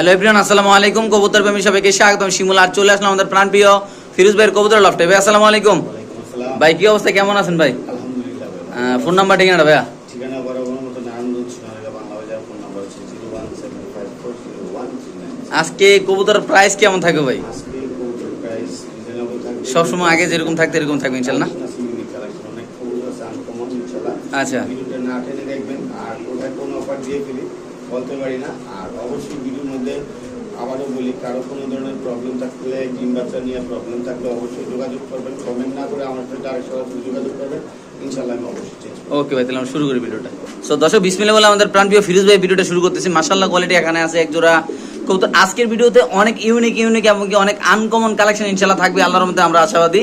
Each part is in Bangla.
হ্যালো এভরিওয়ান আসসালামু আলাইকুম। কবুতর প্রেমী সবাইকে স্বাগতম। শিমুল আর চলে আসলাম আমাদের প্রাণপ্রিয় ফিরোজ ভাইয়ের কবুতর লফটে ভাই আসসালামু আলাইকুম। ভাই কি অবস্থা? কেমন আছেন ভাই? ফোন নাম্বার ঠিকানা ভাইয়া আজকে কবুতরের প্রাইস কেমন থাকবে ভাই? সবসময় আগে যেরকম থাকতে এরকম থাকবে ইনশাল্লাহ আচ্ছা। না আর কোথায় অফার দিয়ে ফেলি বলতে পারি না। আর অবশ্যই মধ্যে আবারও বলি, কারও কোনো ধরনের প্রবলেম থাকলে ডিম বাচ্চা নিয়ে প্রবলেম থাকলে অবশ্যই যোগাযোগ করবেন। কমেন্ট না করে আমার সাথে ডাইরেক্ট সরাসরি যোগাযোগ করবেন। ইনশাল্লাহ আমি অবশ্যই ওকে ভাই, তাহলে আমরা শুরু করি ভিডিওটা সো দর্শক বিসমিল্লা বলে আমাদের প্রাণপ্রিয় ফিরোজ ভাই ভিডিওটা শুরু করতেছি। মাশাআল্লাহ কোয়ালিটি এখানে আছে এক কবুতর আজকের ভিডিওতে অনেক ইউনিক ইউনিক এমনকি অনেক আনকমন কালেকশন ইনশাল্লাহ থাকবে। আল্লাহর মধ্যে আমরা আশাবাদী।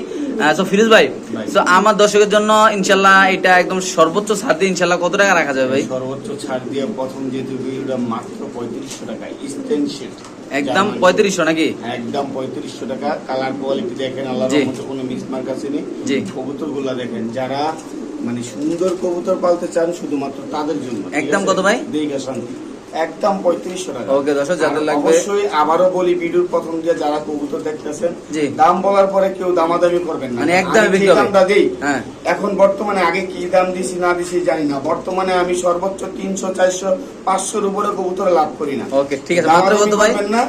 সো ফিরোজ ভাই। সো আমার দর্শকের জন্য ইনশাল্লাহ এটা একদম সর্বোচ্চ ছাড় দিয়ে ইনশাল্লাহ কত টাকা রাখা যাবে ভাই? সর্বোচ্চ ছাড় দিয়ে প্রথম যেহেতু ভিডিওটা মাত্র পঁয়ত্রিশশো টাকা স্টেন একদম পঁয়ত্রিশশো নাকি? একদম পঁয়ত্রিশশো টাকা। কালার কোয়ালিটি দেখেন আল্লাহ জি। রহমতে কোনো মিসমার্ক আসেনি। জি। কবুতরগুলা দেখেন যারা মানে সুন্দর কবুতর পালতে চান শুধুমাত্র তাদের জন্য একদম কত ভাই? দীর্ঘ শান্তি। একদম পঁয়ত্রিশশো টাকা। ওকে, দর্শক, যাদের লাগবে- অবশ্যই আবারও বলি ভিডিওর প্রথম দিয়ে যারা কবুতর দেখতেছেন দাম বলার পরে কেউ দামাদামি করবেন না। মানে বিক্রি দামটা দিই হ্যাঁ। এখন বর্তমানে আগে কি দাম দিছি না দিছি জানি না। বর্তমানে আমি সর্বোচ্চ তিনশো চারশো পাঁচশোর উপরে কবুতর লাভ করি না। ওকে ঠিক আছে। মাত্র কত ভাই? না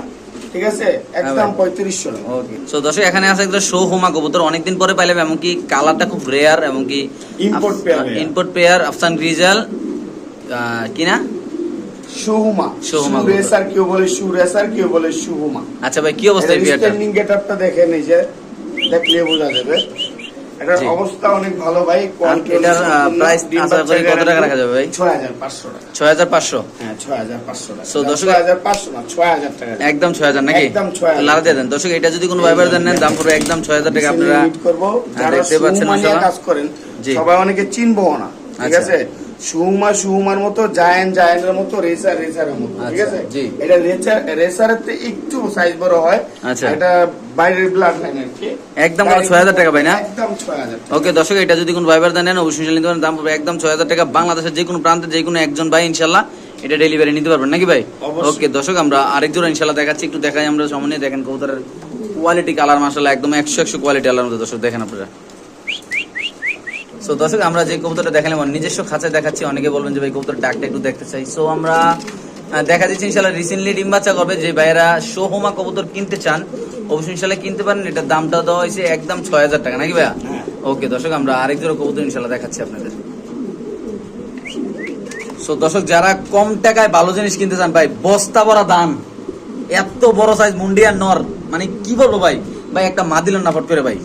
ঠিক আছে? একদম হ্যাঁ পঁয়ত্রিশশো ওকে। সো দর্শক এখানে আছে একটা শো হোমা কবুতর। অনেকদিন পরে পাইলাম এমনকি কালারটা খুব রেয়ার এমনকি এর। ইম্পোর্ট পেয়ার আফসান গ্রিজাল কি না? সুহুমা। সুহুমা সু কেউ বলে সু কেউ বলে সুহুমা। আচ্ছা ভাই কি অবস্থা এই পেয়ারটা স্ট্যান্ডিং গেটআপটা দেখেন এই যে দেখলে বোঝা যাবে। এটার অবস্থা অনেক ভালো ভাই এটার, অনেক আহ, সম্পূর্ণ। price ডিম আশা করি কত টাকা রাখা যাবে ভাই? 6500 টাকা। ছয় হাজার পাঁচশো? হ্যাঁ 6500 টাকা। So, দর্শক- 6500 না 6000 টাকা। একদম ছয় হাজার নাকি? একদম 6000 দিয়ে দেন। দর্শক এটা যদি কোনো ভাইবার দেন দাম পড়বে একদম ছয় হাজার টাকা। আপনারা হ্যাঁ, দেখতে পাচ্ছেন কাজ করেন সবাই অনেকে চিনবো না ঠিক আচ্ছা। আছে? সুহুমা সুহুমার মতো জায়ান্ট জায়ান্টের মতো রেসার রেসারের মতো ঠিক আচ্ছা, আছে এটা রেসার রেসারের থেকে একটু সাইজ বড় হয়। আচ্ছা। এটা বাইরের ব্লাড লাইন আর কি। একদম কত, 6000 টাকা ভাই না? একদম 6000 টাকা। ওকে দর্শক এটা যদি কোনো ভাইবার দেন নেন অবশ্যই নিতে পারেন। দাম পড়বে একদম ছয় হাজার টাকা। বাংলাদেশের যে কোনো প্রান্তে যে কোনো একজন ভাই ইনশাল্লাহ এটা ডেলিভারি নিতে পারবেন। নাকি ভাই? ওকে দর্শক আমরা আরেক জোড়া ইনশাল্লাহ দেখাচ্ছি। একটু দেখাই আমরা সামনে। দেখেন কবুতরের কোয়ালিটি কালার মাসাল্লাহ একদম একশো একশো কোয়ালিটি আলার মধ্যে দর্শক দেখেন আপনারা। সো দর্শক আমরা যে কবুতরটা দেখালাম নিজস্ব খাঁচায় দেখাচ্ছি। অনেকে বলবেন যে ভাই কবুতর ডাকটা একটু দেখতে চাই। সো আমরা দেখা ইনশাল্লাহ রিসেন্টলি ডিম বাচ্চা করবে। যে ভাইয়েরা সোহমা কবুতর কিনতে চান অবশ্যই ইনশাল্লাহ কিনতে পারেন। এটার দামটা দেওয়া হয়েছে একদম ছয় হাজার টাকা নাকি ভাইয়া? হ্যাঁ। ওকে দর্শক আমরা আরেক জোড়া কবুতর ইনশাল্লাহ দেখাচ্ছি আপনাদের। সো দর্শক যারা কম টাকায় ভালো জিনিস কিনতে চান ভাই বস্তা ভরা দান এত বড় সাইজ মুন্ডিয়ার নর। মানে কি বলব ভাই? ভাই একটা মা দিলেন না ফট করে ভাই।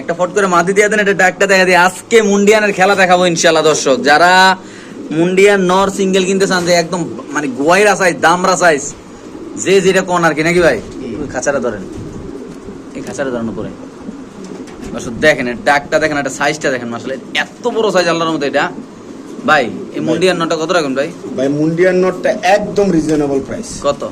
একটা ফট করে মাদি দিয়ে দেন এটা ডাকটা দেখা দিয়ে আজকে মুন্ডিয়ানের খেলা দেখাবো ইনশাল্লাহ দর্শক। যারা মুন্ডিয়ান নর সিঙ্গেল কিনতে চান যে একদম মানে গোয়াইরা সাইজ দামরা সাইজ যে যেটা কোন আর কি নাকি ভাই? খাঁচাটা ধরেন। এই খাঁচাটা ধরেন উপরে। দেখেন ডাকটা দেখেন একটা সাইজটা দেখেন আসলে এত বড় সাইজ আল্লাহর মধ্যে এটা। ভাই এই মুন্ডিয়ান নটা কত রাখুন ভাই? ভাই মুন্ডিয়ান নোটটা একদম রিজনেবল প্রাইস কত?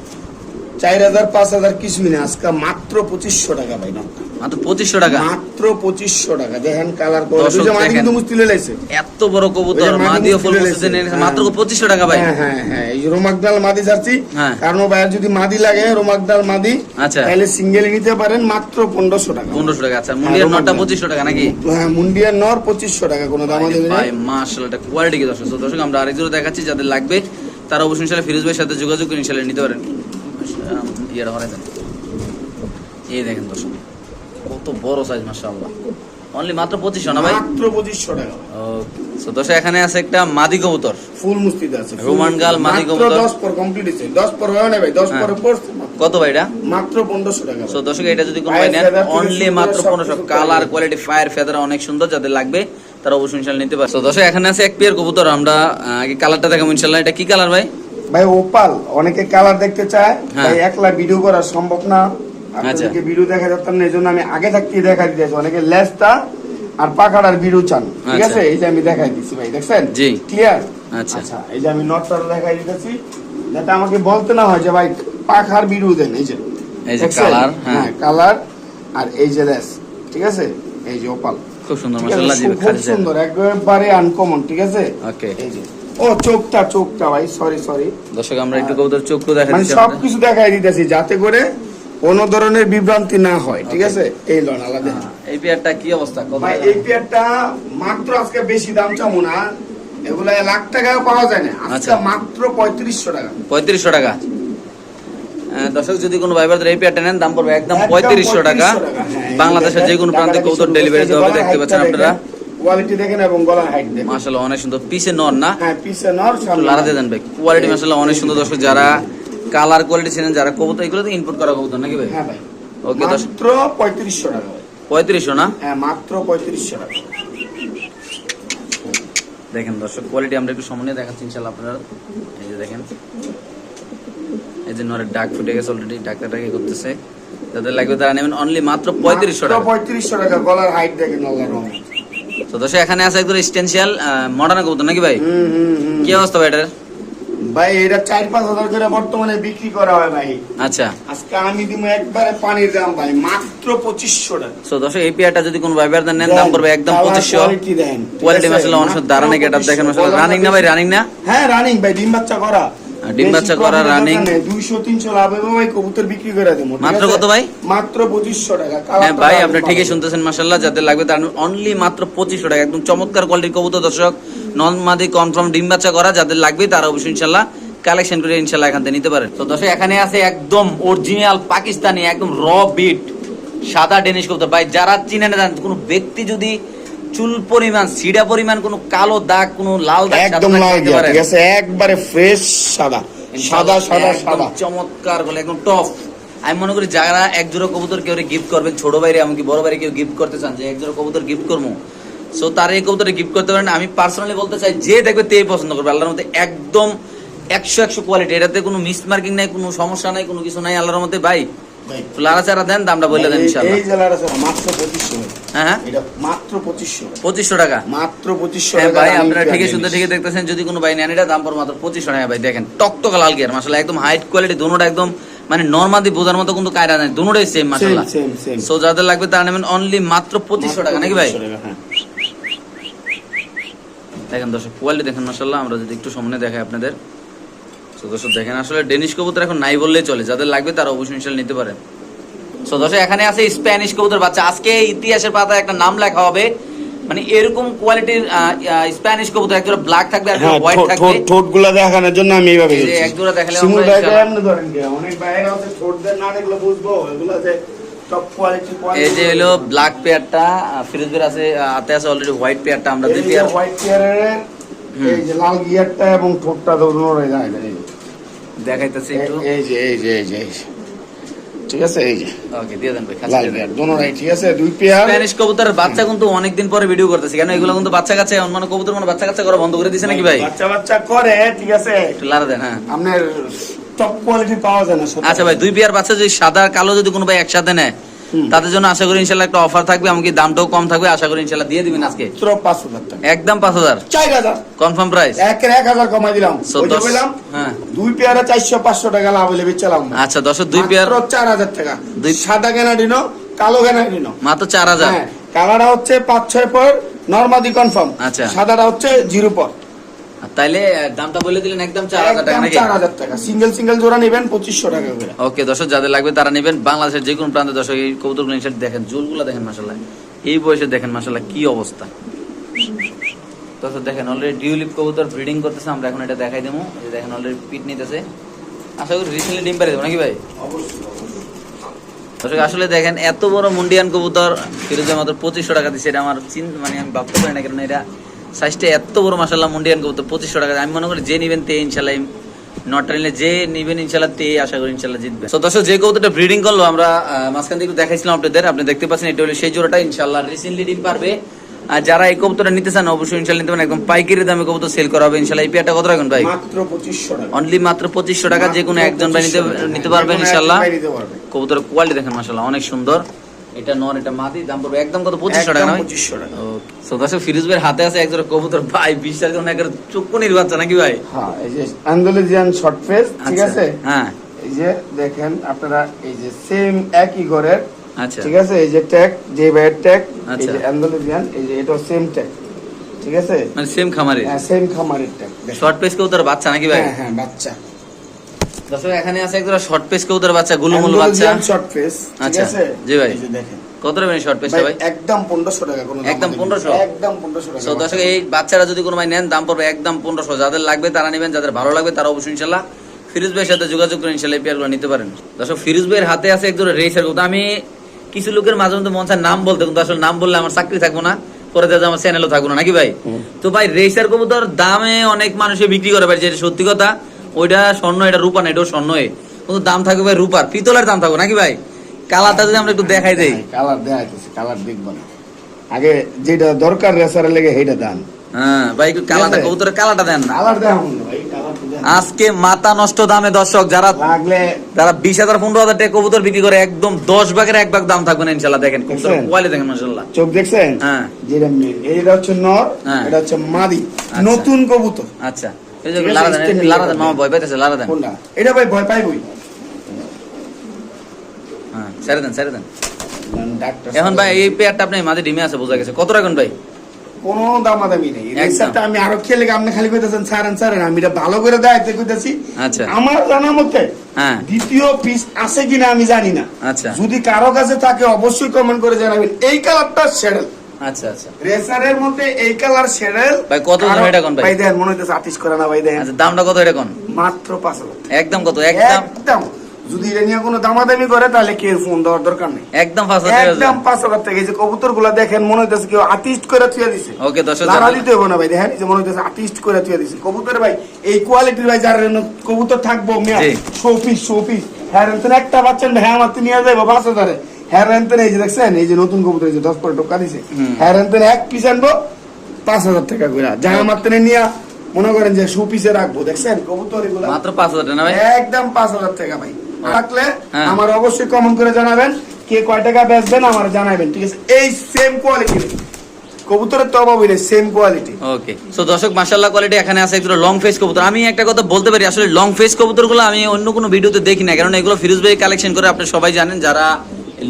চার হাজার পাঁচ হাজার কিছুই না আজকে মাত্র পঁচিশশো টাকা ভাই নোটটা মাত্র পঁচিশশো টাকা? মাত্র পঁচিশশো টাকা। দেখেন কালার দর্শক করে মাদি দেখেন। কিন্তু মুস্তিলে লাইছে এত বড় কবুতর মাদি ফুল মুস্তিলে বসেছে লেগেছে। মাত্র পঁচিশশো টাকা ভাই। হ্যাঁ হ্যাঁ হ্যাঁ। এই রোমাকদাল মাদি ছাড়ছি। হ্যাঁ। কারণ ভাইয়ের যদি মাদি লাগে রোমাকদাল মাদি আচ্ছা। তাহলে সিঙ্গেল নিতে পারেন মাত্র পনেরোশো টাকা। পনেরোশো টাকা। আচ্ছা মুন্ডিয়ার রোমান নটটা দাম। পঁচিশশো টাকা নাকি? হ্যাঁ মুন্ডিয়ান নর পঁচিশশো টাকা কোনো দাম দেবে ভাই মাশাআল্লাহ এটা কোয়ালিটি কি দর্শক? দর্শক আমরা দেখাচ্ছি যাদের লাগবে তারা অবশ্যই ইনশাআল্লাহ ফিরোজ ভাইয়ের সাথে যোগাযোগ করে ইনশাআল্লাহ নিতে পারেন। দেন। এই দেখেন দর্শক কত বড় সাইজ মাশাআল্লাহ। অনলি মাত্র পঁচিশশো না ভাই? মাত্র পঁচিশশো টাকা। তো এখানে আছে একটা মাদি কবুতর। ফুল মুস্তিতে আছে রোমান গাল। মাদি কবুতর। দশ পর কমপ্লিট হয়েছে। দশ পর হয় না ভাই দশ হ্যাঁ। পরে পড়ছে কত ভাই এটা? মাত্র পনেরোশো টাকা সো দর্শক এটা যদি কোনো ভাই নেন অনলি মাত্র সব পনেরোশো। কিছু কালার কোয়ালিটি ফায়ার ফেদার অনেক সুন্দর যাদের লাগবে তারা অবশ্যই ইনশাল্লাহ নিতে পারে তো দর্শক এখানে আছে এক পেয়ার কবুতর আমরা আগে কালারটা দেখাবো ইনশাল্লাহ। এটা কি কালার ভাই? ভাই ওপাল অনেকে কালার দেখতে চায় হ্যাঁ। ভাই একলা ভিডিও করা সম্ভব না। আচ্ছা। আপনাদেরকে ভিডিও দেখা যাচ্ছে না এই জন্য আমি আগে দেখা দিতেছি অনেকে লেসটা আর ভিডিও চান। ঠিক আচ্ছা। আছে? এই যে আমি দেখাই ভাই দেখছেন? জি। ক্লিয়ার আচ্ছা। আচ্ছা এই যে আমি নটটা দেখাই দিতেছি। যাতে আমাকে বলতে না হয় যে ভাই পাখার ভিডিও দেন এই যে। এই যে কালার হ্যাঁ। হ্যাঁ কালার আর এই যে লেস ঠিক আছে? এই যে ওপাল। খুব সুন্দর মাশাআল্লাহ জি খুব সুন্দর একবারে আনকমন ঠিক আছে? ওকে এই যে। ও চোখটা চোখটা ভাই সরি সরি দর্শক আমরা একটু কবুতর চক্ষু দেখা মানে দিচ্ছি সব কিছু দেখাই দিতেছি যাতে করে কোনো ধরনের বিভ্রান্তি না হয় ঠিক আছে? এই লন আলাদা। হ্যাঁ, এই পেয়ারটা কি অবস্থা? ভাই এই পেয়ারটা মাত্র আজকে বেশি দাম চামো না। এগুলা লাখ টাকাও পাওয়া যায় না। আচ্ছা। মাত্র পঁয়ত্রিশশো টাকা। পঁয়ত্রিশশো টাকা। দর্শক যদি কোনো ভাইবারদের এই পেয়ারটা নেন দাম পড়বে একদম পঁয়ত্রিশশো টাকা। হ্যাঁ, বাংলাদেশের যে কোনো প্রান্তে কবুতর ডেলিভারি দেওয়া হবে দেখতে পাচ্ছেন আপনারা। কোয়ালিটি দেখেন এবং গলার হাইট দেখেন। মাশাল্লাহ অনেক সুন্দর। পিছে নর না? হ্যাঁ পিছে নর সামনে দেন ভাই। কোয়ালিটি মাশাল্লাহ অনেক সুন্দর দর্শক যারা কালার কোয়ালিটি ছিলেন যারা কবুতর এগুলো তো ইনপুট করা কবুতর নাকি ভাই? হ্যাঁ ভাই। ওকে মাত্র পঁয়ত্রিশশো টাকা ভাই। পঁয়ত্রিশশো না? হ্যাঁ মাত্র পঁয়ত্রিশশো টাকা। দেখেন দর্শক কোয়ালিটি আমরা একটু সামনে দেখাচ্ছি ইনশাল্লাহ আপনারা। এই যে দেখেন। এই যে নরের ডাক ফুটে গেছে অলরেডি ডাকটা ডাকি করতেছে। যাদের লাগবে তারা নেবেন অনলি মাত্র পঁয়ত্রিশশো টাকা। পঁয়ত্রিশশো টাকা গলার হাইট দেখেন আল্লাহর রহমত। তো দর্শক এখানে আছে একদম স্টেনশিয়াল মডার্ন কবুতর নাকি ভাই? কি অবস্থা ভাই এটার? ভাই এটা চার পাঁচ হাজার করে বর্তমানে বিক্রি করা হয় ভাই। আচ্ছা। আজকে আমি দিব একবারে পানির দাম ভাই মাত্র পঁচিশশো টাকা। তো দর্শক এই পেয়ারটা যদি কোনো ভাই বেরদার নেন দাম করবে একদম পঁচিশশো। কোয়ালিটি দেন মাসাল্লাহ অনেক দাঁড়ানো গেট দেখেন মাসাল্লাহ রানিং না ভাই রানিং না? হ্যাঁ রানিং ভাই ডিম বাচ্চা করা। ডিম বাচ্চা করা, running। দুইশো তিনশো লাভ হবে ভাই কবুতর বিক্রি করে দেবো মাত্র কত ভাই? মাত্র পঁচিশশো টাকা হ্যাঁ ভাই আপনি ঠিকই শুনতেছেন মাসাল্লাহ যাদের লাগবে তার অনলি মাত্র পঁচিশশো টাকা একদম চমৎকার কোয়ালিটির কবুতর দর্শক। নন মাদি কনফার্ম ডিম বাচ্চা করা যাদের লাগবে তারা অবশ্যই ইনশাল্লাহ কালেকশন করে ইনশাল্লাহ এখান থেকে নিতে পারেন। তো দর্শক এখানে আছে একদম অরিজিনাল পাকিস্তানি একদম র বিট সাদা ডেনিশ কবুতর। ভাই যারা চিনে না কোনো ব্যক্তি যদি চুল পরিমাণ সিডা পরিমাণ কোনো কালো দাগ কোনো লাল দাগ একদম লাল ঠিক আছে একবারে ফ্রেশ সাদা সাদা সাদা সাদা। চমৎকার বলে একদম টপ আমি মনে করি যারা এক জোড়া কবুতর কেউ গিফট করবেন ছোট বাইরে এমনকি বড় বাইরে কেউ গিফট করতে চান যে এক জোড়া কবুতর গিফট করব। সো তার এই কবুতরে গিফট করতে পারেন আমি পার্সোনালি বলতে চাই যে দেখবে তেই পছন্দ করবে আল্লাহর মধ্যে একদম একশো একশো কোয়ালিটি এটাতে কোনো মিস মার্কিং নাই কোনো সমস্যা নাই কোনো কিছু নাই আল্লাহর মধ্যে ভাই। চারা দেন দামটা বলে দেন ইনশাল্লাহ এই মাত্র পঁচিশশো হ্যাঁ হ্যাঁ। এটা মাত্র পঁচিশশো পঁচিশশো টাকা? মাত্র পঁচিশশো হ্যাঁ টাকা ভাই আপনারা দেখতেছেন যদি কোনো ভাই নেন এটা দাম পড়বে মাত্র পঁচিশশো টাকা ভাই। দেখেন টকটকা লাল গিয়ার মাসাল্লাহ একদম হাইট কোয়ালিটি দুটোটা একদম মানে নর্মালি বোঝার মতো কিন্তু কায়রা নাই দুটোটাই সেম same. সো যাদের লাগবে তারা নেবেন অনলি মাত্র পঁচিশশো টাকা নাকি ভাই? হ্যাঁ। দেখেন দর্শক কোয়ালিটি দেখেন মাসাল্লাহ আমরা যদি একটু সামনে দেখাই আপনাদের। সো দর্শক দেখেন আসলে ডেনিশ কবুতর এখন নাই বললেই চলে। যাদের লাগবে তারা অবশ্যই ইনশাল্লাহ নিতে পারেন। সো দর্শক এখানে আছে স্প্যানিশ কবুতর বাচ্চা। আজকে ইতিহাসের পাতায় একটা নাম লেখা হবে। মানে এরকম কোয়ালিটির স্প্যানিশ কবুতর একজোড়া ব্ল্যাক থাকবে হ্যাঁ, হোয়াইট থাকবে। ঠোঁটগুলা দেখানোর জন্য আমি এইভাবে দেখালে আমরা ধরেন কি, অনেক বাইরে আছে, না দেখলে বুঝব, এগুলো যে এই যে হলো। ব্ল্যাক পেয়ারটা ফিরোজের আছে আছে অলরেডি হোয়াইট পেয়ারটা আমরা দুই পেয়ার white পেয়ারের এই যে লাল গিয়ারটা এবং ঠোঁটটা দৌড়ানো যায়। দেখাইতেছি একটু। এই- যে এই যে এই যে ঠিক আছে এই যে। ওকে দিয়ে দেন ভাই লাল খাচ্ছি দোনোটাই ঠিক আছে দুই পেয়ার। স্প্যানিশ কবুতরের বাচ্চা কিন্তু অনেকদিন পরে ভিডিও করতেছে। কেন এগুলো কিন্তু বাচ্চা কাছে মানে কবুতর মানে বাচ্চা করা বন্ধ করে দিছে নাকি ভাই? বাচ্চা বাচ্চা করে ঠিক আছে। একটু লারা দেন হ্যাঁ। আপনার টপ কোয়ালিটি পাওয়া যায় না আচ্ছা ভাই দুই পেয়ার বাচ্চা যদি সাদা কালো যদি কোনো ভাই একসাথে নেয়। তাদের জন্য আশা করি ইনশাল্লাহ একটা অফার থাকবে এমনকি দামটাও কম থাকবে আশা করি ইনশাল্লাহ দিয়ে দিবেন আজকে। পাঁচ হাজার টাকা। একদম পাঁচ হাজার। চার হাজার। কনফার্ম প্রাইস একের এক হাজার কমাই দিলাম। হ্যাঁ। দুই পেয়ারে চারশো পাঁচশো টাকা লাভ হলে বেচালাম আচ্ছা দশ দুই পেয়ার চার হাজার টাকা। দুই- সাদা গ্যানাডিনো কালো গ্যানাডিনো মাত্র চার হাজার। হ্যাঁ কালারটা হচ্ছে পাঁচ ছয় পর নর্মাদি কনফার্ম আচ্ছা। সাদাটা হচ্ছে জিরো পর। তাইলে দামটা বলে দিলেন একদম চার হাজার টাকা নাকি? চার হাজার টাকা। সিঙ্গেল সিঙ্গেল জোড়া নেবেন পঁচিশশো টাকা করে। ওকে দর্শক যাদের লাগবে তারা নেবেন। বাংলাদেশের যে কোনো প্রান্তে দর্শক এই কবুতরগুলো দেখেন জুলগুলো দেখেন মাসাল্লাহ এই বয়সে দেখেন মাসাল্লাহ কি অবস্থা। দর্শক দেখেন অলরেডি ডিউলিপ কবুতর ব্রিডিং করতেছে আমরা এখন এটা দেখাই দেবো। দেখেন অলরেডি পিট নিতেছে। আশা করি রিসেন্টলি ডিম পারে দেবো নাকি ভাই? দর্শক আসলে দেখেন এত বড় মুন্ডিয়ান কবুতর ফিরোজের মাত্র পঁচিশশো টাকা দিচ্ছে এটা আমার চিন মানে আমি ভাবতে পারি না কারণ এটা সাইজটা এত বড় মাসাল্লাহ মুন্ডিয়ান কবুতর পঁচিশশো টাকা। আমি মনে করি যে নিবেন তে ইনশাল্লাহ নট নিলে যে নিবেন ইনশাল্লাহ তে আশা করি ইনশাল্লাহ জিতবে। তো দর্শক যে কবুতরটা ব্রিডিং করল আমরা মাঝখান থেকে দেখাইছিলাম আপনাদের। আপনি দেখতে পাচ্ছেন এটা হলো সেই জোড়াটা ইনশাল্লাহ রিসেন্টলি ডিম পারবে। আর যারা এই কবুতরটা নিতে চান অবশ্যই ইনশাল্লাহ নিতে পারেন। একদম পাইকারি দামে কবুতর সেল করা হবে ইনশাল্লাহ এই পেয়ারটা কত রাখবেন ভাই? মাত্র পঁচিশশো টাকা। অনলি মাত্র পঁচিশশো টাকা যে কোনো একজন ভাই নিতে 2500 নিতে পারবেন ইনশাল্লাহ। কবুতরের কোয়ালিটি দেখেন মাসাল্লাহ অনেক সুন্দর। এটা নন এটা মাদি দাম পড়বে একদম কত পঁচিশশো টাকা 2500 টাকা। সো দর্শক ফিরোজ ভাইয়ের হাতে আছে একজোড়া কবুতর। ভাই বিশ্বাস করুন একের চক্ষুনির বাচ্চা নাকি ভাই? হ্যাঁ এই যে আন্দোলজিয়ান শর্ট ফেস ঠিক আচ্ছা, আছে? হ্যাঁ। এই যে দেখেন আপনারা এই যে সেম একই ঘরের আচ্ছা। ঠিক আছে? এই যে ট্যাগ যে ভাইয়ের ট্যাগ এই আচ্ছা। যে অ্যান্ডালুজিয়ান এই যে এটা সেম ট্যাগ ঠিক আছে? মানে সেম খামারে হ্যাঁ সেম খামারেরটা দেখেন। শর্ট পেস কবুতর বাচ্চা নাকি ভাই? হ্যাঁ হ্যাঁ বাচ্চা। দর্শক এখানে আছে শর্ট পেস কবুতর বাচ্চা গুলুমুলু বাচ্চা। শর্ট আচ্ছা, আছে? জি ভাই। দেখেন। কত নেবেন শর্ট পেসটা ভাই একদম 1500 টাকা কোনো একদম 1500? একদম 1500 টাকা সো দর্শক এই বাচ্চারা যদি কোনো ভাই নেন দাম পড়বে একদম পনেরোশো। যাদের লাগবে তারা নেবেন যাদের ভালো লাগবে তারা অবশ্যই ইনশাল্লাহ ফিরোজ ভাইয়ের সাথে যোগাযোগ করে ইনশাল্লাহ এই পেয়ারগুলো নিতে পারেন। দর্শক ফিরোজ ভাইয়ের হাতে আছে একজন রেসার কবুতর। আমি কিছু লোকের মাঝে মধ্যে মন চায় নাম বলতে কিন্তু আসলে নাম বললে আমার চাকরি থাকব না। পরে দেখা যায় আমার চ্যানেলও থাকব না নাকি ভাই? তো ভাই রেসার কবুতর দামে অনেক মানুষে বিক্রি করে ভাই যেটা সত্যি কথা। ওইটা স্বর্ণ এটা রূপা না এটাও স্বর্ণ কিন্তু দাম থাকবে ভাই রূপার। পিতলের দাম থাকবে নাকি ভাই? কালারটা যদি আমরা একটু দেখাই দেই। কালার দেয়া আছে কালার দেখব না। আগে যেটা দরকার রেসারের লেগে সেইটা দান। হ্যাঁ ভাই একটু কালারটা কবুতরের কালারটা দেন না। কালার দেওয়া ভাই আজকে মাথা নষ্ট দামে দর্শক যারা লাগলে যারা বিশ হাজার পনেরো হাজার টাকা কবুতর বিক্রি করে একদম দশ ভাগের এক ভাগ দাম থাকবে না ইনশাল্লাহ। দেখেন কবুতর কোয়ালিটি দেখেন মাসাল্লাহ চোখ দেখছেন? হ্যাঁ। যেটা মেন এটা হচ্ছে নর হ্যাঁ। এটা হচ্ছে মাদি। আচ্ছা। নতুন কবুতর। আচ্ছা। লারা দেন লারা দেন মামা ভয় পাইতেছে লারা দেন। কোনটা? এটা ভাই ভয় পাইবই। হ্যাঁ ছেড়ে দেন ছেড়ে দেন। এখন ভাই এই পেয়ারটা আপনি মাঝে ডিমে আছে বোঝা গেছে। কত রাখুন ভাই? কোনো দামাদামি নেই। রেসারটা আমি আরও খেলে আপনি খালি কইতেছেন ছাড়েন ছাড়েন আমি এটা ভালো করে দেখাইতে কইতেছি। আচ্ছা। আমার জানা মতে হ্যাঁ। দ্বিতীয় পিস আছে কিনা আমি জানি না। আচ্ছা। যদি কারও কাছে থাকে অবশ্যই কমেন্ট করে জানাবেন। এই কালারটা শেডেল। আচ্ছা আচ্ছা। রেসারের মধ্যে এই কালার শেডেল ভাই, কত দাম এটা কোন ভাই? ভাই দেখেন মনে হইতেছে আতিশ করে না ভাই দেখেন আচ্ছা দামটা কত এটা কোন? মাত্র পাঁচ হাজার একদম কত? একদম? একদম। যদি এটা নিয়ে কোনো দামাদামি করে তাহলে কেউ ফোন দেওয়ার দরকার নেই। একদম ফার্স্ট হাজার একদম পাঁচ হাজার টাকা। যে কবুতরগুলা দেখেন মনে হইতেছে কেউ আর্টিস্ট করে থুয়ে দিছে। ওকে দিতে হবে না ভাই দেখেন যে মনে হইতেছে আর্টিস্ট করে থুয়ে দিছে। কবুতর ভাই এই কোয়ালিটির ভাই যার কবুতর থাকব মেয়া জি। শো পিস শো পিস হ্যাঁ একটা বাচ্চা হ্যাঁ আমার নিয়ে যাব পাঁচ হাজারে। হ্যাঁ রেন্তেন এই যে দেখছেন এই যে নতুন কবুতর এই যে দশ পরে টোকা দিছে। হ্যাঁ রেন্তেন এক পিস আনব পাঁচ হাজার টাকা করে নিয়ে মনে করেন যে শো পিসে রাখব দেখছেন? কবুতর এগুলা মাত্র পাঁচ হাজার টাকা একদম পাঁচ হাজার টাকা ভাই। থাকলে হ্যাঁ। আমার অবশ্যই কমেন্ট করে জানাবেন কে কয় টাকা বেচবেন আমার জানাবেন ঠিক আছে? এই সেম কোয়ালিটি কবুতরের তো অভাবই নেই সেম কোয়ালিটি ওকে সো দর্শক মাশাআল্লাহ কোয়ালিটি এখানে আছে একটু লং ফেস কবুতর। আমি একটা কথা বলতে পারি আসলে লং ফেস কবুতরগুলো আমি অন্য কোনো ভিডিওতে দেখি না কারণ এগুলো ফিরোজ ভাই কালেকশন করে আপনি সবাই জানেন যারা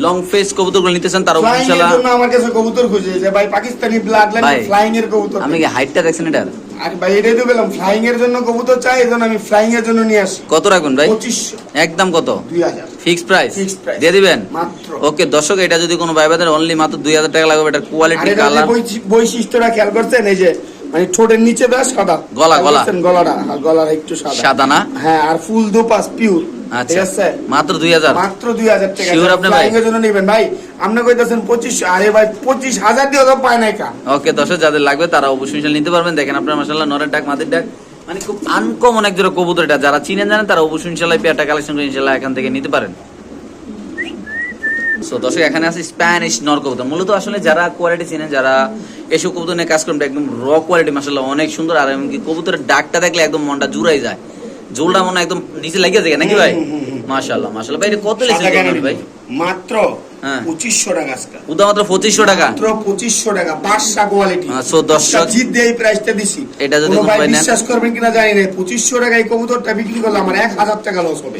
লং ফেস কবুতরগুলো নিতে চান তারা ইনশাআল্লাহ আমার কাছে কবুতর খুঁজে যে ভাই পাকিস্তানি ব্লাড লাইন ফ্লাইং এর কবুতর। আপনি কি হাইটটা দেখছেন এটা আর ভাই এটাই তো বললাম ফ্লাইং এর জন্য কবুতর চাই এজন্য আমি ফ্লাইং এর জন্য নিয়ে আসি। কত রাখুন ভাই? পঁচিশশো। একদম কত? দুই হাজার। Fix price. দিয়ে দিবেন? মাত্র। ওকে দর্শক এটা যদি কোনো ভাই বাদের অনলি মাত্র দুই হাজার টাকা লাগবে কোয়ালিটি এটা যে কালার বৈশিষ্ট্যটা খেয়াল করছেন এই যে মানে ঠোঁটের নিচে দেওয়া সাদা। গলা, গলা। গলাটা? হ্যাঁ, গলাটা একটু সাদা। সাদা না? হ্যাঁ আর ফুল দোপাস পিওর ঠিক আচ্ছা আছে? মাত্র দুই হাজার। মাত্র দুই হাজার টাকা। আপনি ভাই? এর জন্য নেবেন। ভাই আপনি কইতাছেন পঁচিশ আরে ভাই পঁচিশ হাজার দিয়ে তো পায় নাই কা ওকে দর্শক যাদের লাগবে তারা অবশ্যই নিতে পারবেন। দেখেন আপনার মাসাল্লাহ নরের ডাক মাদের ডাক। মানে খুব আনকমন এক জোড়া কবুতর এটা। যারা চিনেন জানেন তারা অবশ্যই ইনশাল্লাহ পেয়ারটা কালেকশন করে ইনশাল্লাহ এখান থেকে নিতে পারেন। সো দর্শক এখানে আছে স্প্যানিশ নর কবুতর। মূলত আসলে যারা কোয়ালিটি চিনেন যারা এসব কবুতর নিয়ে কাজ করেন একদম র কোয়ালিটি মাসাল্লাহ অনেক সুন্দর। আর এমনকি কবুতরের ডাকটা দেখলে একদম মনটা জুড়াই যায়। জোলটা মনে একদম নিচে লাগিয়ে যায় নাকি ভাই। মাশাল্লাহ মাশাল্লাহ ভাই কত লেগেছে ভাই? মাত্র হ্যাঁ। পঁচিশশো টাকা আজকে। মাত্র পঁচিশশো টাকা। মাত্র পঁচিশশো টাকা বাদশা কোয়ালিটি আহ, so জিত দিয়ে এই প্রাইসটা দিছি। এটা যদি কোনো কোনো ভাই ভাই বিশ্বাস করবেন কিনা জানি না। পঁচিশশো টাকা কবুতরটা বিক্রি করলে আমার এক হাজার টাকা লস হবে।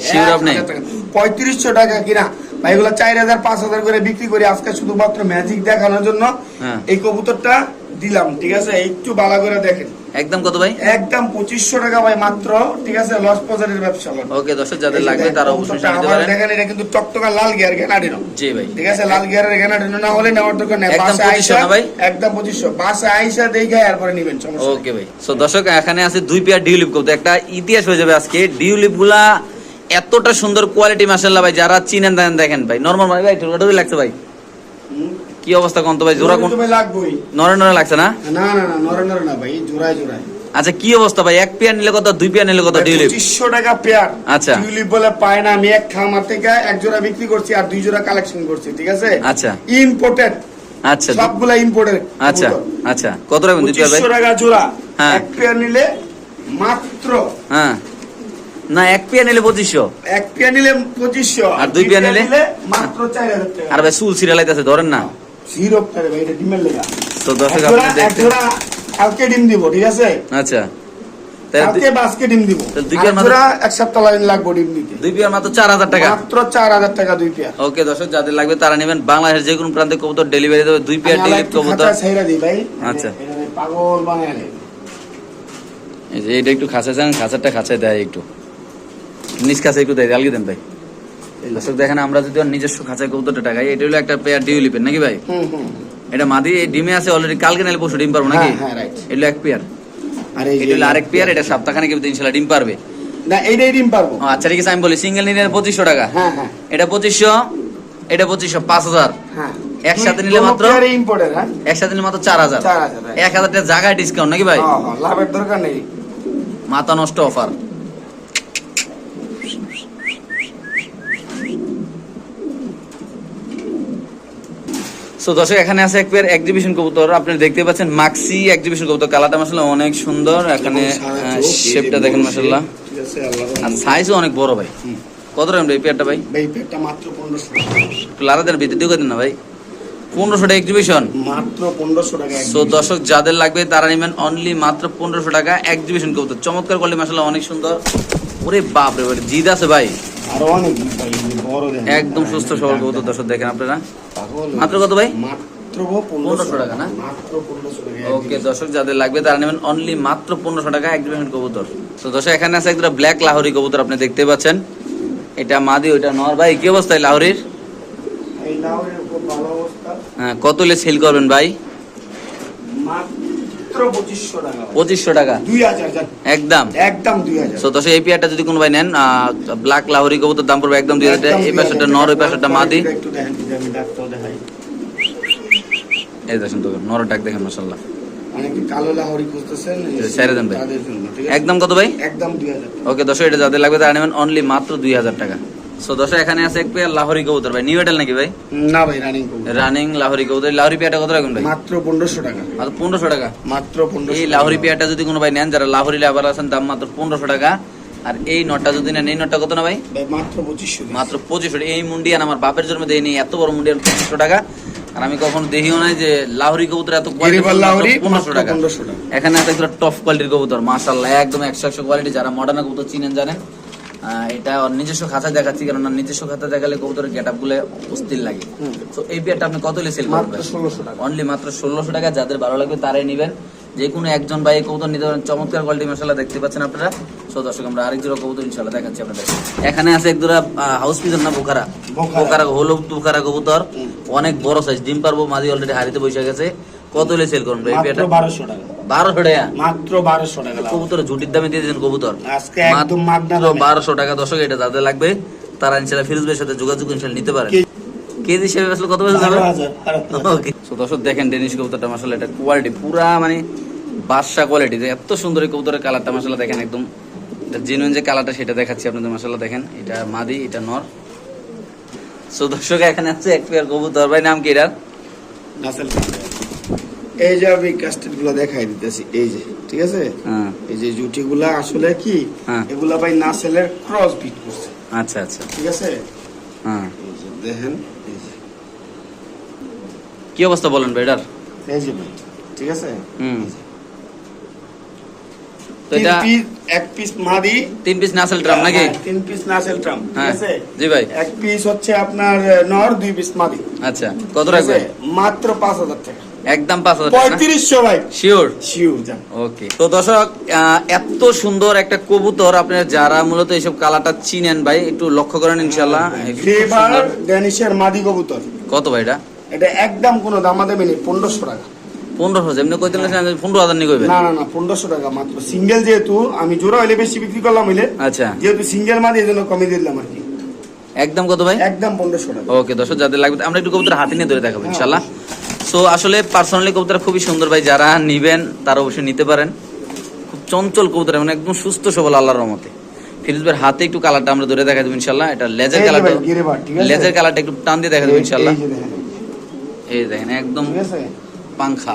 পঁয়ত্রিশশো টাকা কিনা। ভাই এগুলো চার হাজার পাঁচ হাজার করে বিক্রি করি। আজকে শুধুমাত্র ম্যাজিক দেখানোর জন্য হ্যাঁ। এই কবুতরটা দিলাম ঠিক আছে? একটু বালা করে দেখেন। একদম কত ভাই? একদম পঁচিশশো টাকা ভাই মাত্র ঠিক আছে? লস বাজারের ব্যবসা। ওকে দর্শক যাদের লাগবে তারা অবশ্যই নিতে পারেন। দেখেন এটা কিন্তু টকটকা লাল গিয়ার গ্যানাডিনো জি ভাই। ঠিক আছে? লাল গিয়ারের গ্যানাডিনো না হলে নেওয়ার দরকার নেই। একদম বাসে 2500 আইসা না ভাই? একদম পঁচিশশো। বাসে আইসা দেখে এরপরে নিবেন সমস্যা ওকে ভাই। সো দর্শক এখানে আছে দুই পেয়ার ডিউলিপ কবুতর একটা ইতিহাস হয়ে যাবে আজকে। ডিউলিপগুলা এতটা সুন্দর কোয়ালিটি মাশাআল্লাহ ভাই যারা চিনেন দেখেন দেখেন ভাই। নরমাল ভাই ভাই লাগছে ভাই। কি অবস্থা কোন তো ভাই? জোড়া কোন? লাগবেই। নরে নরে লাগছে না? না না না নরে নরে না ভাই জোড়ায় জোড়ায়। আচ্ছা কি অবস্থা ভাই? এক পেয়ার নিলে কত? দুই পেয়ার নিলে কত? ডিউলিপ পঁচিশশো টাকা পেয়ার। আচ্ছা। টিউলিপ বলে পায় না আমি এক খামার থেকে এক জোড়া বিক্রি করছি আর দুই জোড়া কালেকশন করছি ঠিক আছে? আচ্ছা। ইম্পোর্টেড আচ্ছা সবগুলা ইম্পোর্টেড আচ্ছা আচ্ছা। কত রাখবেন দুই পেয়ার ভাই? পঁচিশশো টাকা জোড়া। হ্যাঁ। এক পেয়ার নিলে মাত্র হ্যাঁ। না পেয়ার নিলে পঁচিশশো। এক পেয়ার নিলে পঁচিশশো। আর দুই পেয়ার নিলে? মাত্র চার হাজার টাকা। আর ভাই চুল সিরিয়ালাইতেছে ধরেন না। জিরো টাকা ভাই এটা ডিমের লেগা। তো দর্শক আপনি দেখতে কালকে ডিম দিব ঠিক আছে? আচ্ছা। কালকে বাসকে ডিম দিব। দুই আর মাত্র- এক সপ্তাহ লাইন লাগবে ডিম দিতে। দুই পেয়ার মাত্র চার হাজার টাকা। মাত্র চার হাজার টাকা দুই পেয়ার। ওকে দর্শক যাদের লাগবে তারা নেবেন। বাংলাদেশের যে কোনো প্রান্তে কবুতর ডেলিভারি দেবে। দুই পেয়ার কবুতর। ছাইরা ভাই। আচ্ছা। পাগল এই যে এটা একটু খাঁচা চান খাঁচায় দেয় একটু। নিজ খাঁচা একটু দেয় আলগি দেন ভাই। দর্শক দেখেন আমরা যদি নিজস্ব খাঁচায় কবুতরটা টাকাই এটা হলো একটা পেয়ার ডিউলিপের নাকি ভাই? এটা মাদি এই ডিমে আছে অলরেডি কালকে নাহলে পরশু ডিম পারব নাকি. এটা এক পেয়ার আর এটা হলো আরেক পেয়ার এটা ইনশাল্লাহ ডিম পারবে। না এইটাই ডিম পারব। আচ্ছা ঠিক আছে আমি বলি সিঙ্গেল নিলে পঁচিশশো টাকা। হ্যাঁ হ্যাঁ। এটা পঁচিশশো এটা পঁচিশশো পাঁচ হাজার। হ্যাঁ। একসাথে নিলে মাত্র? একসাথে নিলে মাত্র চার হাজার। এক হাজার টাকা জায়গায় ডিসকাউন্ট নাকি ভাই? লাভের দরকার নেই। মাথা নষ্ট অফার সো দর্শক এখানে আছে এক পেয়ার এক্সিবিশন কবুতর। আপনি দেখতে পাচ্ছেন মাক্সি এক্সিবিশন কবুতর। কালারটা মাসাল্লাহ অনেক সুন্দর। এখানে শেপটা দেখেন মাসাল্লাহ আর সাইজও অনেক বড় ভাই। কত টাকা এই পেয়ারটা ভাই? এই পেটটা মাত্র 1500 টাকা। একটু লারাদের ভিতরে দিয়ে দিন না ভাই। পনেরোশো টাকা এক্সিবিশন মাত্র 1500 টাকা সো। দর্শক যাদের লাগবে তারা নেবেন অনলি মাত্র পনেরোশো টাকা এক্সিবিশন কবুতর। চমৎকার করলে মাসাল্লাহ অনেক সুন্দর। ওরে বাপ রে বাপ জিদ আছে ভাই। আরও অনেক ভাই, বড় একদম সুস্থ সবল কবুতর দর্শক দেখেন আপনারা। মাত্র কত ভাই? 1500 টাকা না? মাত্র 1500 টাকা ওকে। দর্শক যাদের লাগবে তারা নেবেন অনলি মাত্র পনেরোশো টাকা কবুতর। তো দর্শক এখানে আছে একটা ব্ল্যাক লাহোরি কবুতর আপনি দেখতে পাচ্ছেন। এটা মাদি ওইটা নর। ভাই কি অবস্থায় লাহোরির। হ্যাঁ কত সেল করবেন ভাই? মাত্র 2500 টাকা। পঁচিশশো টাকা? 2000 যান। একদম? একদম 2000 সো দর্শক এই পেয়ারটা যদি কোনো ভাই নেন ব্ল্যাক লাহোরি কবুতর দাম পড়বে একদম দুই হাজার এই পাশেটা নর ওই পাশেটা মাদি। একটু দেখেন যদি আমি দেখাই। এই তো নর ডাক আছে? একদম কত ভাই? একদম 2000 টাকা। ওকে দর্শক এটা যাদের লাগবে তারা নেবেন অনলি মাত্র দুই হাজার টাকা। সো দর্শক এখানে আছে এক পেয়ার লাহোরি কবুতর ভাই। নিউ এডেল নাকি ভাই? না ভাই রানিং রানিং লাহোরি কবুতর। লাহোরি কত রাখবেন ভাই? মাত্র 1500 টাকা। মাত্র পনেরোশো টাকা? মাত্র 1500 এই লাহোরি যদি কোনো ভাই নেন যারা লাহোরি আছেন দাম মাত্র পনেরোশো টাকা। আর এই নটটা যদি নেন এই নটটা কত না ভাই? মাত্র 2500 মাত্র পঁচিশশো এই মুন্ডিয়ান আমার বাপের জন্য দেয় নি এত বড় মুন্ডিয়ান পঁচিশশো টাকা। আর আমি কখনো দেখিও নাই যে লাহোরি কবুতর এত পনেরোশো টাকা। 1500 টাকা। এখানে আছে একটা টপ কোয়ালিটির কবুতর মাশাল্লাহ একদম একশো একশো কোয়ালিটি যারা মডার্ন কবুতর চিনেন জানেন। এটা ওর নিজস্ব খাতা দেখাচ্ছি কেননা নিজস্ব খাতা দেখালে কবুতরের গেটগুলো অস্থির লাগে। তো এই পেয়ারটা আপনি কত হলে সেল করবেন? অনলি মাত্র ষোলোশো টাকা যাদের ভালো লাগবে তারাই নেবেন। যে কোনো একজন ভাই কবুতর নিতে পারেন। চমৎকার কোয়ালিটি মশলা দেখতে পাচ্ছেন আপনারা। সো দর্শক আমরা আরেক জোড়া কবুতর ইনশাল্লাহ দেখাচ্ছি আপনাদের। এখানে আছে এক জোড়া হাউস পিজন না বোকারা বোকারা। বোকারা হলুদ বোকারা কবুতর। অনেক বড় সাইজ ডিম পারব মাঝি অলরেডি হারিতে বসে গেছে। কত হলে সেল করুন ভাই মাত্র 1200 টাকা। বারোশো টাকা? মাত্র 1200 টাকা কবুতর ঝুটির দামে দিয়ে দিয়েছেন কবুতর। আজকে একদম মাগনা দামে। বারোশো টাকা দশক এটা যাদের লাগবে তারা ইনশাল্লাহ ফিরোজ ভাইয়ের সাথে যোগাযোগ ইনশাল্লাহ নিতে পারেন। কেজি হিসেবে আসলে? কত বেশি যাবে 12,000, 12,000 ওকে তো দর্শক দেখেন ডেনিশ কবুতরটা মাসাল্লাহ এটা কোয়ালিটি পুরা মানে বাদশা কোয়ালিটি এত সুন্দর এই কবুতরের কালারটা মাসাল্লাহ দেখেন একদম জেনুইন যে কালারটা সেটা দেখাচ্ছি আপনাদের মাসাল্লাহ দেখেন এটা মাদি এটা নর। সো দর্শক এখানে আছে এক পেয়ার কবুতর। ভাই নাম কি এটার? নাসেল এই যে আমি কাস্টেডগুলো দেখাই দিতেছি এই যে ঠিক আছে? হ্যাঁ। এই যে জুটি গুলা আসলে কি? হ্যাঁ। এগুলা ভাই নাসেলের ক্রস বিট করছে। আচ্ছা আচ্ছা। ঠিক আছে? হ্যাঁ। দেখেন কি অবস্থা বলেন ভাই এটার? এই যে ভাই ঠিক আছে? হুম। তো এটা এক পিস মাদি। তিন পিস নাসেল ট্রাম নাকি? তিন পিস নাসেল ট্রাম ঠিক আছে? জি ভাই। এক পিস হচ্ছে আপনার নর দুই পিস মাদি। আচ্ছা কত রাখবে? মাত্র পাঁচ হাজার টাকা। একদম পাঁচ হাজার পঁয়ত্রিশশো ভাই। শিওর শিওর ওকে তো দর্শক এত সুন্দর একটা কবুতর আপনার যারা মূলত এইসব কালারটা চিনেন ভাই একটু লক্ষ্য করেন ইনশাল্লাহ। ড্যানিশের মাদি কবুতর। কত ভাই এটা? এটা একদম কোনো দামা দেবে নেই পনেরোশো টাকা। পনেরোশো এমনি কইতে পনেরো হাজার নিয়ে না না না পনেরোশো টাকা মাত্র। সিঙ্গেল যেহেতু আমি জোড়া হইলে বেশি বিক্রি করলাম হইলে। আচ্ছা। যেহেতু সিঙ্গেল মাদি এই জন্য কমে দিলাম আর কি। একদম কত ভাই? একদম পনেরোশো টাকা। ওকে দর্শক যাদের লাগবে আমরা একটু কবুতর হাতে নিয়ে ধরে দেখাবো ইনশাল্লাহ সো আসলে পার্সোনালি কবুতর খুবই সুন্দর ভাই। যারা নিবেন তারা অবশ্যই নিতে পারেন। খুব চঞ্চল কবুতর মানে একদম সুস্থ সবল আল্লাহর রহমতে। ফিরোজ ভাইয়ের হাতে একটু কালারটা আমরা ধরে দেখা দেবো ইনশাল্লাহ। এটা লেজের কালারটা? লেজের কালারটা একটু টান দিয়ে দেখা দেবো ইনশাল্লাহ। এই দেখেন, একদম আছে? পাংখা।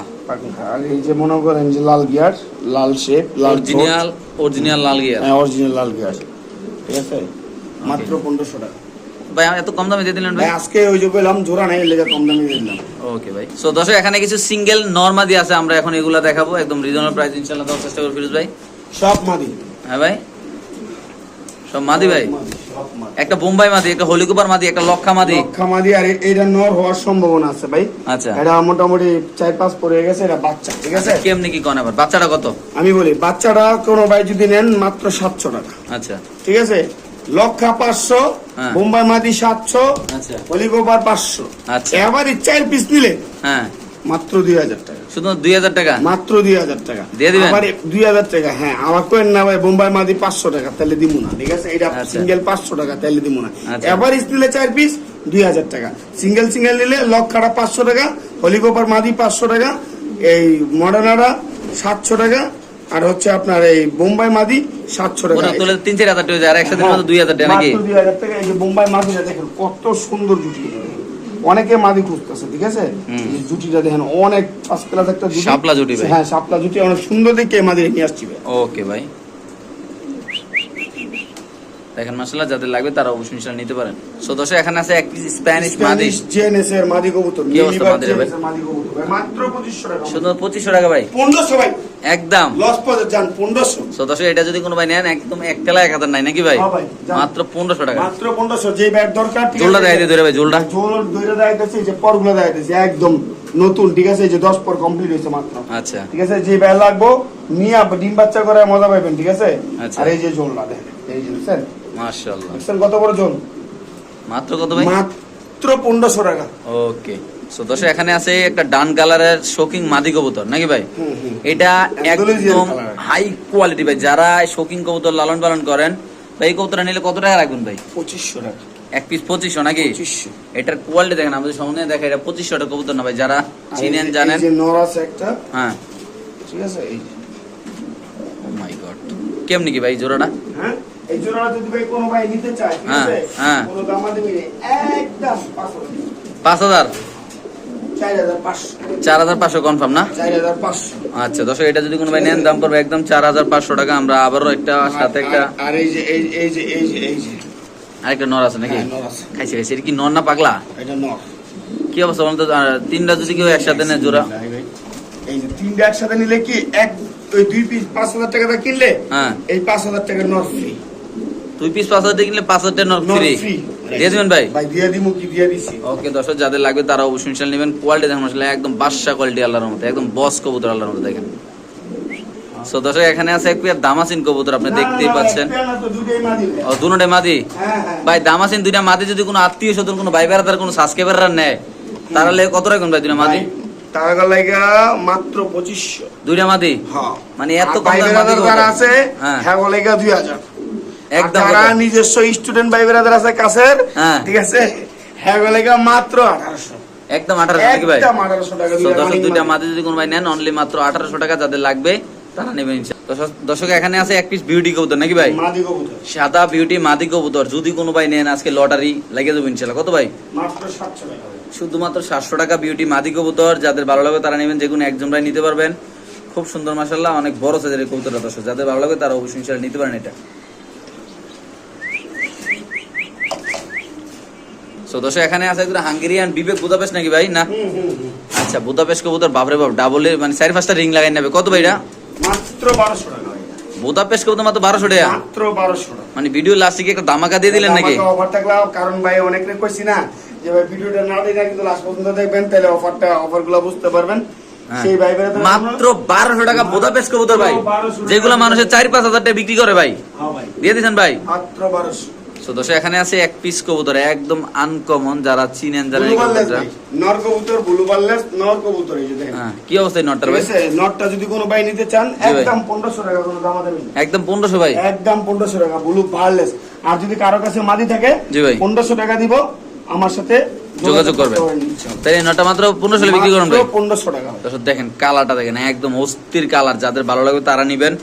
আর এই যে মনে করেন যে লাল গিয়ার লাল শেপ লাল অরিজিনাল অরিজিনাল লাল গিয়ার অরিজিনাল লাল গিয়ার ঠিক আছে? মাত্র পনেরোশো টাকা। ভাই এত কম দামে দিয়ে দিলেন ভাই? আজকে ওই যে পেলাম জোড়া নেই লেগে কম দামে দিয়ে দিলাম। ওকে ভাই। সো দর্শক এখানে কিছু সিঙ্গেল নর্মাদি আছে আমরা এখন এগুলা দেখাবো। একদম রিজনেবল প্রাইস ইনশাআল্লাহ দেওয়ার চেষ্টা করব ফিরোজ ভাই। সব মাদি। হ্যাঁ ভাই। সব মাদি ভাই? একটা বোম্বাই মাদি একটা হলিকুপার মাদি একটা লক্ষা মাদি। লক্ষামাদি আর এ- এইটা নর হওয়ার সম্ভাবনা আছে ভাই। আচ্ছা। এটা মোটামুটি চার পাঁচ পরে গেছে এটা বাচ্চা ঠিক আছে? কেমনি কি কন আবার? বাচ্চাটা কত? আমি বলি বাচ্চাটা কোনো ভাই যদি নেন মাত্র সাতশো টাকা। আচ্ছা। ঠিক আছে? লক্ষা পাঁচশো হ্যাঁ। বোম্বাই মাদি সাতশো আচ্ছা হলিকোপার পাঁচশো আচ্ছা। এবার চার পিস নিলে হ্যাঁ মাত্র দুই হাজার টাকা শুধু দুই হাজার টাকা মাত্র দুই হাজার টাকা দিয়ে দিবেন? আবার দুই হাজার টাকা হ্যাঁ আমার কেন না ভাই বোম্বাই মাদি পাঁচশো টাকা তাহলে দিব না ঠিক আছে এটা আচ্ছা। সিঙ্গেল পাঁচশো টাকা তাহলে দিব না আচ্ছা। এভারেজ নিলে চার পিস দুই হাজার টাকা সিঙ্গেল সিঙ্গেল নিলে লক্ষাটা পাঁচশো টাকা হলিকোপার মাদি পাঁচশো টাকা এই মডার্নারা সাতশো টাকা আর হচ্ছে আপনার এই বোম্বাই মাদি সাতশো টাকা তুলে তিন চার হাজার টাকা যায়, আর একসাথে দুই হাজার টাকা নাকি? দুই হাজার টাকা। এই যে বোম্বাই মাদিটা দেখেন কত সুন্দর জুটি। অনেকে মাদি খুঁজতেছে ঠিক আছে? জুটিটা দেখেন অনেক ফার্স্ট ক্লাস একটা জুটি। শাপলা জুটি হ্যাঁ শাপলা জুটি অনেক সুন্দর দেখে মাদি নিয়ে আসছি ভাই। ওকে ভাই। দেখেন মাসাল্লাহ যাদের লাগবে তারা অবশ্যই ইনশাল্লাহ নিতে পারেন। সো দর্শক এখানে আছে এক পিস স্প্যানিশ মাদি। স্প্যানিশ জেনেস এর মাদি কবুতর। কি অবস্থা মাদি কবুতর। ভাই মাত্র 2500 টাকা। শুধু পঁচিশশো টাকা ভাই। পনেরোশো ভাই। একদম। লস পদে যান পনেরোশো। সো দর্শক এটা যদি কোনো ভাই নেন একদম এক তেলা এক হাজার নাই নাকি ভাই? হ্যাঁ মাত্র পনেরোশো টাকা। মাত্র পনেরোশো। যে ব্যাট দরকার জোলটা দিয়ে ধরে ভাই জোলটা। জোল দইটা দেখাইতেছে এই যে পরগুলো দেখাইতেছে একদম নতুন ঠিক আছে? যে দশ পর কমপ্লিট হয়েছে মাত্র। আচ্ছা। ঠিক আছে? যে ব্যাট লাগবো নিয়ে ডিম বাচ্চা করে মজা পাইবেন ঠিক আছে? আচ্ছা। আর এই যে ঝোলটা দেখেন এই যে দেখছেন মাশাআল্লাহ। দেখছেন কত বড় ঝোল মাত্র কত ভাই? মাত্র পনেরোশো টাকা। ওকে। সো দর্শক এখানে আছে একটা ডান কালারের শোকিং মাদি কবুতর নাকি ভাই। এটা একদম হাই কোয়ালিটি ভাই। যারা শোকিং কবুতর লালন পালন করেন ভাই এই কবুতরটা নিলে কত টাকা রাখবেন ভাই? পঁচিশশো টাকা। এক পিস পঁচিশশো নাকি? এটার কোয়ালিটি দেখেন আমাদের সামনে দেখা এটা পঁচিশশো টাকা কবুতর না ভাই? যারা চিনেন জানেন। একটা। হ্যাঁ। ঠিক আছে এই মাই গড কেমনি কি ভাই জোড়াটা? হ্যাঁ? এই জোড়াটা যদি ভাই কোনো ভাই নিতে চায় ঠিক হ্যাঁ, আছে? হ্যাঁ। কোনো দাম দিবি একদম পাঁচশো পাঁচ হাজার? চার হাজার পাঁচশো। চার হাজার পাঁচশো কনফার্ম না? চার হাজার পাঁচশো। আচ্ছা দর্শক এটা যদি কোনো ভাই নেন দাম পড়বে একদম চার হাজার পাঁচশো টাকা। আমরা আবারও একটা সাথে একটা আর- আর এই যে এই এই যে এই যে এই যে। আরেকটা নর আছে নাকি? হ্যাঁ, নর খাইছে খাইছে। এটা কি নর না পাগলা? এটা নর। কি অবস্থা তিনটা যদি কেউ একসাথে নেয় জোড়া? এই যে তিনটা একসাথে নিলে কি এক ওই দুই পিস পাঁচ হাজার টাকা কিনলে? হ্যাঁ। এই পাঁচ হাজার টাকা নর ফ্রি দুই পিস পাঁচ হাজার কিনলে পাঁচ হাজার নর ফ্রি ফ্রি দিয়ে দিবেন ভাই? ভাই দিয়ে দিমু কি? দিয়ে দিছি। ওকে দর্শক যাদের লাগবে তারা অবশ্যই ইনশাল নেবেন। কোয়ালিটি দেখেন আসলে একদম বাদশা কোয়ালিটি আল্লাহর মতো একদম বস কবুতর আল্লাহর মতো দেখেন। সো দর্শক এখানে আছে এক পেয়ার দামাসিন কবুতর আপনি দেখতেই পাচ্ছেন। ও দুটোটাই মাদি? হ্যাঁ হ্যাঁ। ভাই দামাসিন দুইটা মাদি যদি কোনো আত্মীয় স্বজন কোনো ভাই বেড়াদার কোনো সাবস্ক্রাইবাররা নেয় তাহলে কত রাখুন ভাই দুইটা মাদি? টাকা লাগা মাত্র পঁচিশশো। দুইটা মাদি? হ্যাঁ। মানে এত কম দামে? আছে হ্যাঁ। হ্যাঁ লাগা দুই হাজার। যারা? নিজস্ব স্টুডেন্ট ভাই বেরাদার আছে কাছের হ্যাঁ। ঠিক আছে? হ্যাঁ লাগা মাত্র আঠারোশো। একদম ভাই। আঠারোশো টাকা তো দুইটা। মাদি যদি কোনো ভাই নেন অনলি মাত্র আঠারোশো টাকা যাদের লাগবে তারা নেবেন। দর্শক- এখানে আছে এক পিস বিউটি কবুতর নাকি ভাই? সাদা বিউটি মাদি কবুতর। যদি কোনো ভাই নেন আজকে লটারি লাগিয়ে দেবো ইনশাল্লাহ। কত ভাই? মাত্র সাতশো টাকা ভাই। শুধুমাত্র সাতশো টাকা বিউটি মাদি কবুতর। যাদের ভালো লাগবে তারা নেবেন। যে কোনো একজন ভাই নিতে পারবেন। খুব সুন্দর মাসাল্লাহ অনেক বড় সাইজের এই কবুতরটা দর্শক। যাদের ভালো লাগবে তারা অবশ্যই ইনশাল্লাহ নিতে পারেন এটা। দর্শক এখানে আছে একজন হাঙ্গেরিয়ান বিবেক নাকি ভাই? না। আচ্ছা কবুতর বাপরে বাপ ডাবলে মানে চারি পাঁচটা রিং লাগাই নেবে। কত ভাই এটা মাত্র বারোশো টাকা ভাই। বুদাপেশ কবুতর মাত্র বারোশো টাকা? মাত্র বারোশো টাকা। মানে ভিডিও লাস্টে একটা দামাকা দিয়ে দিলেন নাকি? অফার কারণ ভাই অনেক কইছি না যে ভাই ভিডিওটা না দেখে কিন্তু লাস্ট পর্যন্ত দেখবেন তাহলে অফারটা অফারগুলো বুঝতে পারবেন। হ্যাঁ। ভাই মাত্র বারোশো টাকা বুদাপেশ কবুতর ভাই। 1200 টাকা। যেগুলো মানুষের চার পাঁচ হাজার টাকা বিক্রি করে ভাই। হ্যাঁ ভাই। দিয়ে দিচ্ছেন ভাই। মাত্র বারোশো। তো দর্শক এখানে আছে এক পিস কবুতর একদম আনকমন যারা চিনেন যারা এই কবুতরটা। নর কবুতর ব্লু নর কবুতর এই যে দেখেন। হ্যাঁ কি অবস্থায় নটটার ভাই? নটটা যদি কোনো ভাই নিতে চান একদম পনেরোশো টাকা কোনো দাম দেবেন একদম পনেরোশো ভাই? একদম পনেরোশো টাকা ব্লু বার্লেস আর যদি কারও কাছে মাদি থাকে জি ভাই। পনেরোশো টাকা দিব আমার সাথে যোগাযোগ করবেন। তাই নটটা মাত্র পনেরোশো বিক্রি ভাই? পনেরোশো টাকা দেখেন কালারটা দেখেন একদম অস্থির কালার যাদের ভালো লাগবে তারা নিবেন।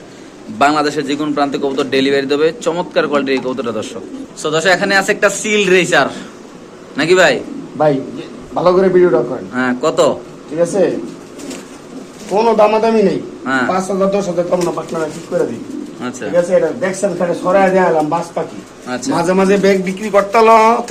বাংলাদেশের যে কোনো প্রান্তে কবুতর ডেলিভারি দেবে। চমৎকার কোয়ালিটির এই কবুতরটা দর্শক। সো দর্শক এখানে আছে একটা সিল রেসার নাকি ভাই? ভাই ভালো করে ভিডিওটা করেন। হ্যাঁ কত? ঠিক আছে? কোনো দামাদামি নেই। হ্যাঁ। পাঁচ হাজার দশ হাজার কম না পাটনা ঠিক করে দিই। আচ্ছা। ঠিক আছে? এটা দেখছেন খালি সরাই দেওয়া বাস পাখি। মাঝে মাঝে ব্যাগ বিক্রি করতে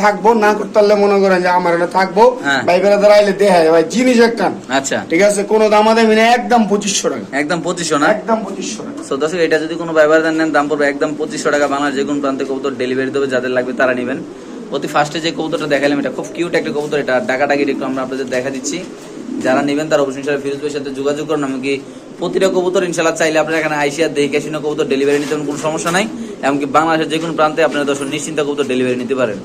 থাকব না করতে মনে করেন যে আমার এটা থাকব। হ্যাঁ। ভাই বেড়াদার আইলে দেখায় ভাই জিনিস একটা। আচ্ছা। ঠিক আছে কোনো দাম দামি না একদম পঁচিশশো টাকা। একদম পঁচিশশো না? একদম পঁচিশশো টাকা। দর্শক এটা যদি কোনো ব্যবহার নেন দাম পড়বে একদম পঁচিশশো টাকা। বাংলার যে কোনো প্রান্তে কবুতর ডেলিভারি দেবে যাদের লাগবে তারা নেবেন। অতি ফার্স্টে যে কবুতরটা দেখালাম এটা খুব কিউট একটা কবুতর। এটা টাকাটাকি একটু আমরা আপনাদের দেখা দিচ্ছি। যারা নেবেন তারা অবশ্যই ফিরোজ ভাইয়ের সাথে যোগাযোগ করুন। এমনকি প্রতিটা কবুতর ইনশাল্লাহ চাইলে আপনারা এখানে আইসিয়া দেখে ক্যাসিনো কবুতর ডেলিভারি নিতে কোনো সমস্যা নাই। এমনকি বাংলাদেশের যে কোনো প্রান্তে আপনারা দর্শক নিশ্চিন্তা কবুতর ডেলিভারি নিতে পারেন।